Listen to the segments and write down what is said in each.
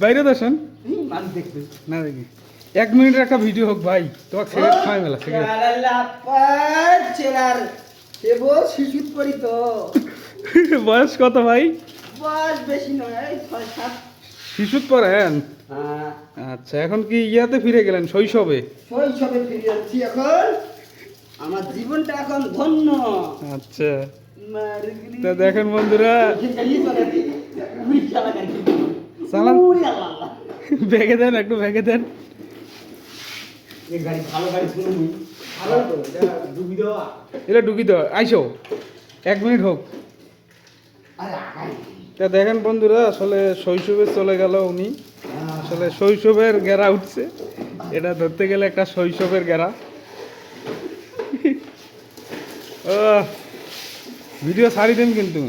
বাইরে হুম, না দেখি। এক মিনিটের একটা ভিডিও হোক ভাই তোমাকে সিগারেট খাওয়াই মেলা সিগারেট। তো বয়স কত ভাই? বয়স বেশি নয় ছয় সাত। শিশুত পড়েন হ্যাঁ। আচ্ছা এখন কি ইয়াতে ফিরে গেলেন শৈশবে? শৈশবে ফিরে যাচ্ছি এখন। আমার জীবনটা এখন ধন্য। আচ্ছা। তা দেখেন বন্ধুরা। চালান। ভেঙে দেন একটু ভেঙে দেন। এটা ঢুকি দাও আইসো। এক মিনিট হোক। তা দেখেন বন্ধুরা আসলে শৈশবে চলে গেল উনি। আসলে শৈশবের গেরা উঠছে। এটা ধরতে গেলে একটা শৈশবের গেরা। ভিডিও ছাড়ি দেন কিন্তু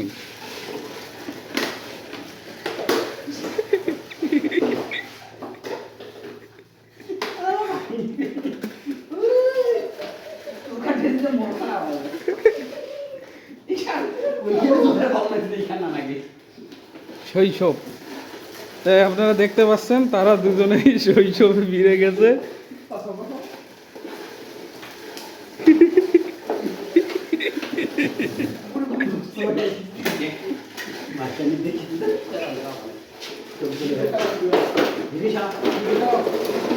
শৈশব। তাই আপনারা দেখতে পাচ্ছেন তারা দুজনেই শৈশবে ফিরে গেছে। দেখি। 对不对？你别想，你别闹。